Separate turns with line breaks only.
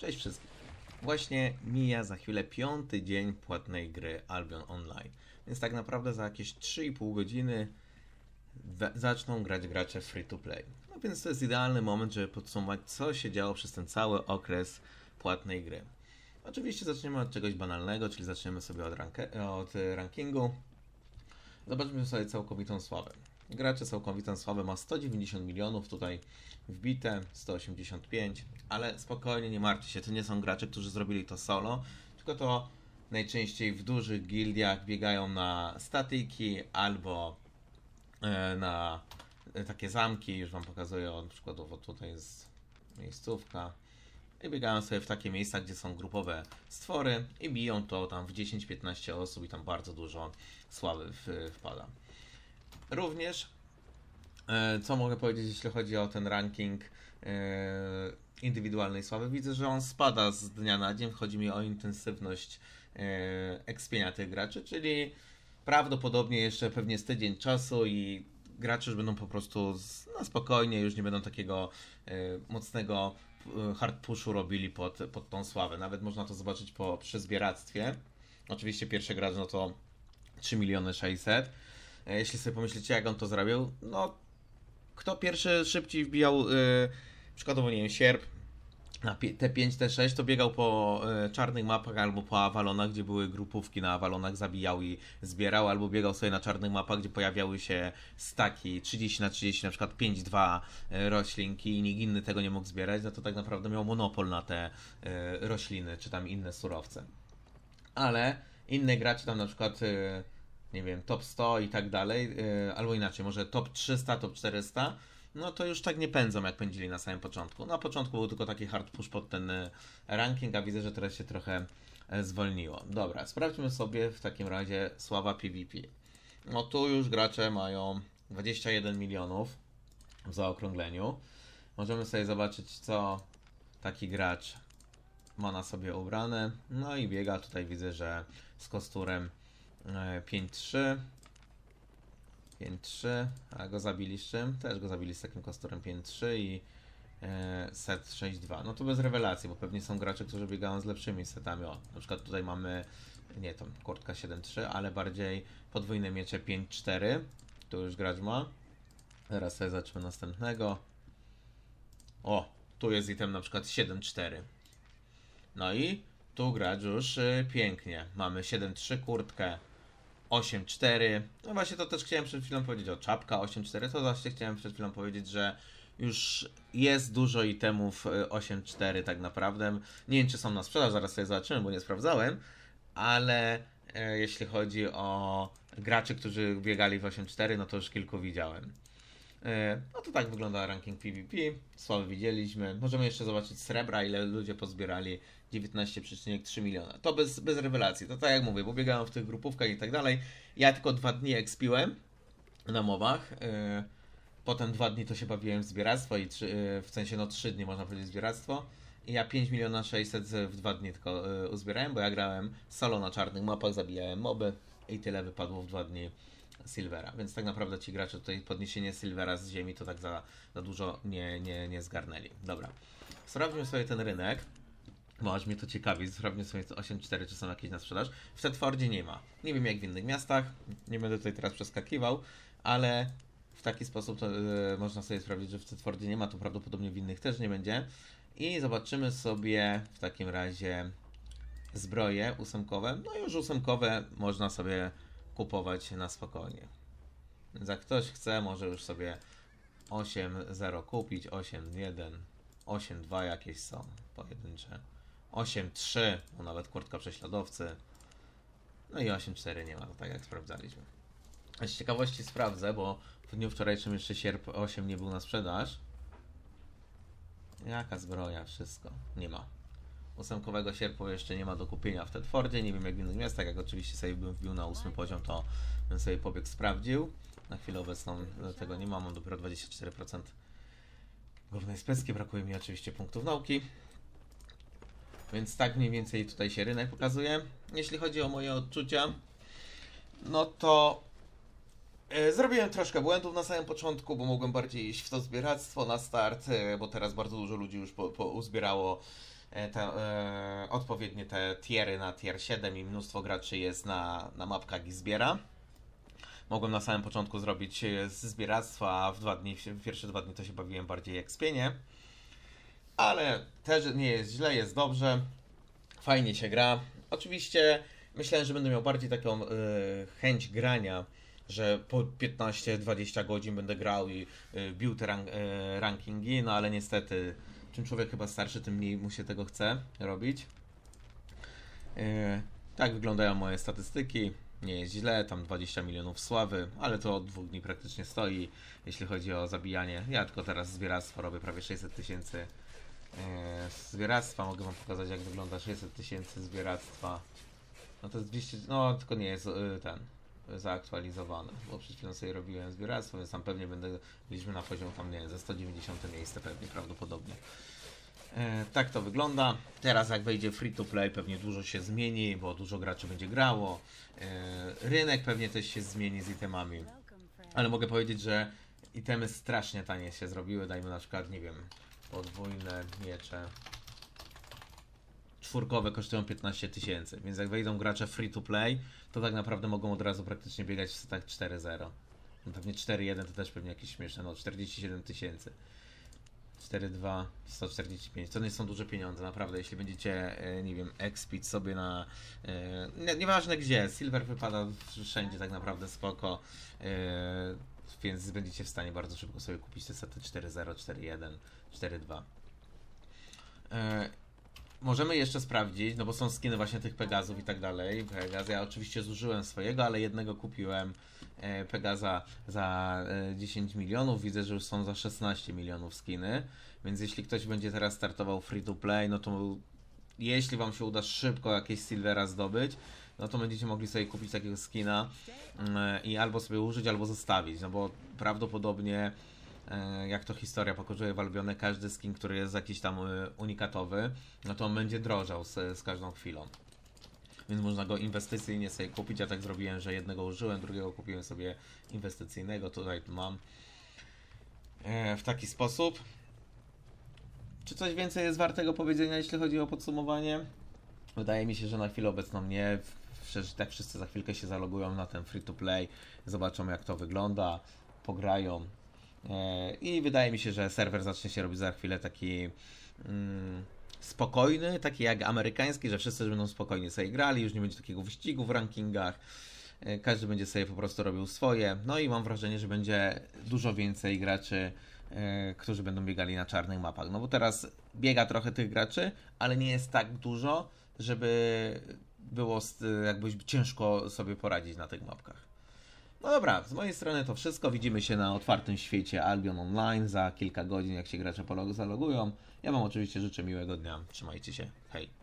Cześć wszystkim. Właśnie mija za chwilę piąty dzień płatnej gry Albion Online. Więc tak naprawdę za jakieś 3,5 godziny zaczną grać gracze free to play. No więc to jest idealny moment, żeby podsumować, co się działo przez ten cały okres płatnej gry. Oczywiście zaczniemy od czegoś banalnego, czyli zaczniemy sobie od, ranke- od rankingu. Zobaczmy sobie całkowitą sławę. Gracze całkowitą sławę ma 190 milionów, tutaj wbite 185, ale spokojnie, nie martwcie się, to nie są gracze, którzy zrobili to solo, tylko to najczęściej w dużych gildiach biegają na statyki albo e, na e, takie zamki, już wam pokazuję, od przykładowo tutaj jest miejscówka i biegają sobie w takie miejsca, gdzie są grupowe stwory i biją to tam w 10-15 osób i tam bardzo dużo sławy wpada. Również, e, co mogę powiedzieć, jeśli chodzi o ten ranking e, indywidualnej sławy, widzę, że on spada z dnia na dzień. Chodzi mi o intensywność e, ekspienia tych graczy, czyli prawdopodobnie jeszcze pewnie z tydzień czasu i gracze już będą po prostu na spokojnie, już nie będą takiego mocnego hard pushu robili pod, pod tą sławę. Nawet można to zobaczyć po przezbieractwie. Oczywiście pierwszy gracz no to 3 miliony 600. E, Jeśli sobie pomyślicie, jak on to zrobił, no kto pierwszy szybciej wbijał, yy, przykładowo, nie wiem, sierp na pi- T5, T6, to biegał po y, czarnych mapach albo po Avalonach, gdzie były grupówki na Avalonach, zabijał i zbierał, albo biegał sobie na czarnych mapach, gdzie pojawiały się staki 30 na 30, na przykład 5-2 y, roślinki i nikt inny tego nie mógł zbierać, no to tak naprawdę miał monopol na te y, rośliny, czy tam inne surowce. Ale inne gracze tam na przykład nie wiem, top 100 i tak dalej, yy, albo inaczej, może top 300, top 400, no to już tak nie pędzą, jak pędzili na samym początku. Na początku był tylko taki hard push pod ten y, ranking, a widzę, że teraz się trochę e, zwolniło. Dobra, sprawdźmy sobie w takim razie sława PvP. No tu już gracze mają 21 milionów w zaokrągleniu. Możemy sobie zobaczyć, co taki gracz ma na sobie ubrane. No i biega tutaj widzę, że z kosturem e, 5-3. 5-3, a go zabili z czym? Też go zabili z takim kosturem 5-3 i e, set 6-2. No to bez rewelacji, bo pewnie są gracze, którzy biegają z lepszymi setami. O, na przykład tutaj mamy, nie tą kurtka 7-3, ale bardziej podwójne miecze 5-4. Tu już gracz ma. Teraz sobie zobaczymy następnego. O, tu jest item na przykład 7-4. No i tu gracz już y, pięknie. Mamy 7-3 kurtkę, 8-4. No właśnie to też chciałem przed chwilą powiedzieć o czapka 8-4. To właśnie chciałem przed chwilą powiedzieć, że już jest dużo itemów y, 8-4 tak naprawdę. Nie wiem czy są na sprzedaż, zaraz sobie zobaczymy, bo nie sprawdzałem. Ale e, jeśli chodzi o graczy, którzy biegali w 8-4, no to już kilku widziałem. E, No to tak wygląda ranking PvP. Sławy widzieliśmy. Możemy jeszcze zobaczyć srebra, ile ludzie pozbierali. 19,3 miliona. To bez, bez rewelacji. To tak jak mówię, bo biegałem w tych grupówkach i tak dalej. Ja tylko dwa dni expiłem na mowach. e, Potem dwa dni to się bawiłem w zbieractwo i trzy, e, w sensie no trzy dni można powiedzieć zbieractwo. I ja 5 miliona 600 z- w dwa dni tylko uzbierałem, bo ja grałem solo na czarnych mapach, zabijałem moby i tyle wypadło w dwa dni Silvera. Więc tak naprawdę ci gracze tutaj podniesienie Silvera z ziemi to tak za, za dużo nie, nie, nie zgarnęli. Dobra. Sprawdźmy sobie ten rynek. Bo aż mnie to ciekawi, sprawdźmy sobie te 8.4, czy są jakieś na sprzedaż. W Tetfordzie nie ma. Nie wiem jak w innych miastach, nie będę tutaj teraz przeskakiwał, ale w taki sposób to, yy, można sobie sprawdzić, że w Tetfordzie nie ma, to prawdopodobnie w innych też nie będzie. I zobaczymy sobie w takim razie zbroje ósemkowe. No już ósemkowe można sobie kupować na spokojnie. Więc jak ktoś chce, może już sobie 8.0 kupić, 8.1, 8.2 jakieś są pojedyncze. 8.3, no nawet kurtka prześladowcy. No i 8.4 nie ma, tak jak sprawdzaliśmy. Z ciekawości sprawdzę, bo w dniu wczorajszym jeszcze sierp 8 nie był na sprzedaż. Jaka zbroja, wszystko. Nie ma. Ósemkowego sierpu jeszcze nie ma do kupienia w Tedfordzie. Nie wiem jak w innych miastach. Jak oczywiście sobie bym wbił na ósmy poziom, to bym sobie pobieg sprawdził. Na chwilę obecną tego nie mam. Mam dopiero 24% głównej specki. Brakuje mi oczywiście punktów nauki. Więc tak mniej więcej tutaj się rynek pokazuje. Jeśli chodzi o moje odczucia, no to e, zrobiłem troszkę błędów na samym początku, bo mogłem bardziej iść w to zbieractwo na start, e, bo teraz bardzo dużo ludzi już po, po uzbierało te, e, odpowiednie te tiery na tier 7 i mnóstwo graczy jest na, na mapkach i zbiera. Mogłem na samym początku zrobić e, z zbieractwa, a w dwa dni, w pierwsze dwa dni to się bawiłem bardziej jak spienie. Ale też nie jest źle, jest dobrze. Fajnie się gra. Oczywiście myślałem, że będę miał bardziej taką e, chęć grania, że po 15-20 godzin będę grał i e, bił te rank, e, rankingi, no ale niestety czym człowiek chyba starszy, tym mniej mu się tego chce robić. E, tak wyglądają moje statystyki. Nie jest źle, tam 20 milionów sławy, ale to od dwóch dni praktycznie stoi, jeśli chodzi o zabijanie. Ja tylko teraz zbieractwo robię prawie 600 tysięcy e, zbieractwa. Mogę wam pokazać jak wygląda 600 tysięcy zbieractwa. No to jest 200, no tylko nie jest e, ten zaaktualizowany, bo przed chwilą sobie robiłem zbieractwo, więc tam pewnie będę, byliśmy na poziom tam, nie wiem, ze 190 miejsce pewnie, prawdopodobnie. E, tak to wygląda. Teraz jak wejdzie free to play pewnie dużo się zmieni, bo dużo graczy będzie grało. E, rynek pewnie też się zmieni z itemami. Ale mogę powiedzieć, że itemy strasznie tanie się zrobiły. Dajmy na przykład, nie wiem, podwójne miecze. Czwórkowe kosztują 15 tysięcy, więc jak wejdą gracze free to play, to tak naprawdę mogą od razu praktycznie biegać w setach 4-0. No pewnie 4-1 to też pewnie jakieś śmieszne, no 47 tysięcy. 4-2, 145. To nie są duże pieniądze, naprawdę. Jeśli będziecie, e, nie wiem, expić sobie na. e, Nie, nieważne gdzie, Silver wypada wszędzie tak naprawdę spoko. e, Więc będziecie w stanie bardzo szybko sobie kupić te sety 4-0, 4-1, 4-2. E, Możemy jeszcze sprawdzić, no bo są skiny właśnie tych Pegazów i tak dalej. Pegaz, ja oczywiście zużyłem swojego, ale jednego kupiłem e, Pegaza za e, 10 milionów. Widzę, że już są za 16 milionów skiny. Więc jeśli ktoś będzie teraz startował free to play, no to jeśli wam się uda szybko jakieś silvera zdobyć, no to będziecie mogli sobie kupić takiego skina mm, i albo sobie użyć, albo zostawić, no bo prawdopodobnie e, jak to historia pokazuje w każdy skin, który jest jakiś tam e, unikatowy, no to on będzie drożał z, z każdą chwilą. Więc można go inwestycyjnie sobie kupić. Ja tak zrobiłem, że jednego użyłem, drugiego kupiłem sobie inwestycyjnego. Tutaj tu mam. E, w taki sposób. Czy coś więcej jest wartego powiedzenia, jeśli chodzi o podsumowanie? Wydaje mi się, że na chwilę obecną nie. Przecież tak wszyscy za chwilkę się zalogują na ten free to play, zobaczą jak to wygląda, pograją. E, I wydaje mi się, że serwer zacznie się robić za chwilę taki mm, spokojny, taki jak amerykański, że wszyscy będą spokojnie sobie grali, już nie będzie takiego wyścigu w rankingach. E, Każdy będzie sobie po prostu robił swoje. No i mam wrażenie, że będzie dużo więcej graczy, e, którzy będą biegali na czarnych mapach. No bo teraz biega trochę tych graczy, ale nie jest tak dużo, żeby było jakby ciężko sobie poradzić na tych mapkach. No dobra, z mojej strony to wszystko. Widzimy się na otwartym świecie Albion Online za kilka godzin, jak się gracze zalogują. Ja Wam oczywiście życzę miłego dnia. Trzymajcie się. Hej.